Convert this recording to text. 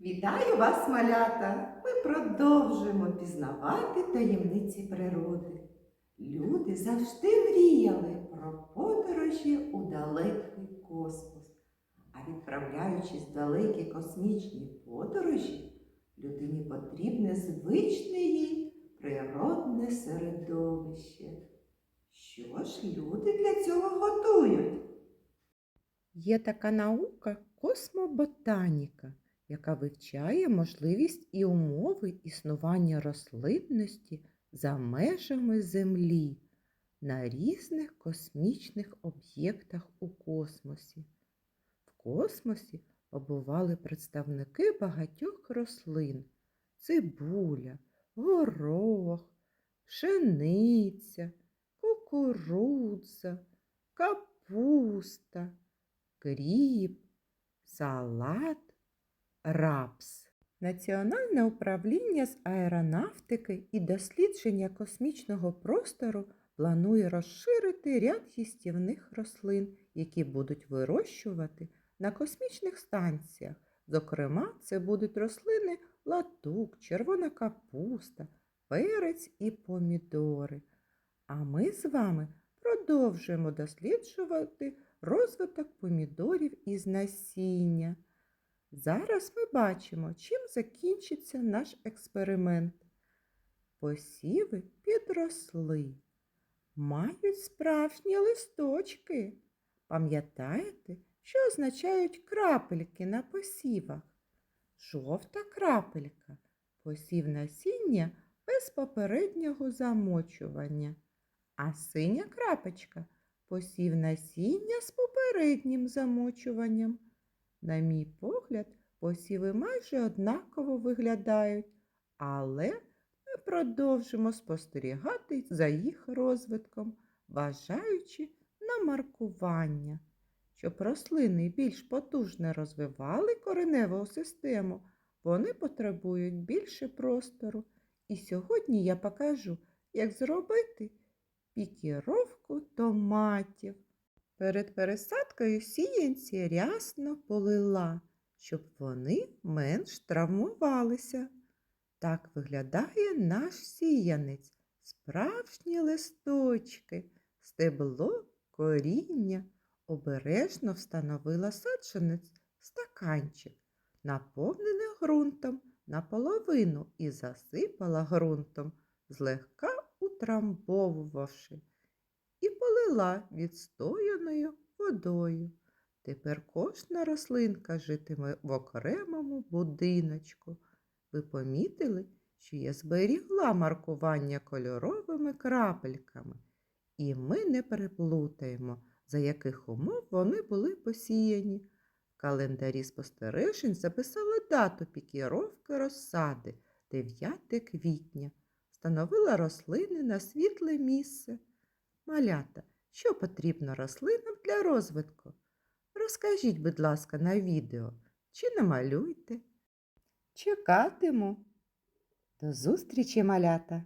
Вітаю вас, малята! Ми продовжуємо пізнавати таємниці природи. Люди завжди мріяли про подорожі у далекий космос. А відправляючись в далекі космічні подорожі, людині потрібне звичне їй природне середовище. Що ж люди для цього готують? Є така наука космоботаніка, яка вивчає можливість і умови існування рослинності за межами Землі на різних космічних об'єктах у космосі. В космосі побували представники багатьох рослин цибуля, горох, пшениця, кукурудза, капуста кріп, салат, рапс. Національне управління з аеронавтики і дослідження космічного простору планує розширити ряд їстівних рослин, які будуть вирощувати на космічних станціях. Зокрема, це будуть рослини латук, червона капуста, перець і помідори. А ми з вами продовжуємо досліджувати розвиток помідорів із насіння. Зараз ми бачимо, чим закінчиться наш експеримент. Посіви підросли, мають справжні листочки. Пам'ятаєте, що означають крапельки на посівах? Жовта крапелька посів насіння без попереднього замочування, а синя крапочка посів насіння з попереднім замочуванням. На мій погляд, посіви майже однаково виглядають, але ми продовжимо спостерігати за їх розвитком, бажаючи на маркування. Щоб рослини більш потужно розвивали кореневу систему, вони потребують більше простору. І сьогодні я покажу, як зробити пікіровку томатів. Перед пересадкою сіянці рясно полила, щоб вони менш травмувалися. Так виглядає наш сіянець, справжні листочки, стебло, коріння. Обережно встановила саджанець стаканчик, наповнений ґрунтом наполовину і засипала ґрунтом, злегка утрамбовувавши, полила відстояною водою. Тепер кожна рослинка житиме в окремому будиночку. Ви помітили, що я зберігла маркування кольоровими крапельками, і ми не переплутаємо, за яких умов вони були посіяні. В календарі спостережень записали дату пікіровки розсади 9 квітня встановила рослини на світле місце. Малята, що потрібно рослинам для розвитку? Розкажіть, будь ласка, на відео чи намалюйте. Чекатиму. До зустрічі, малята!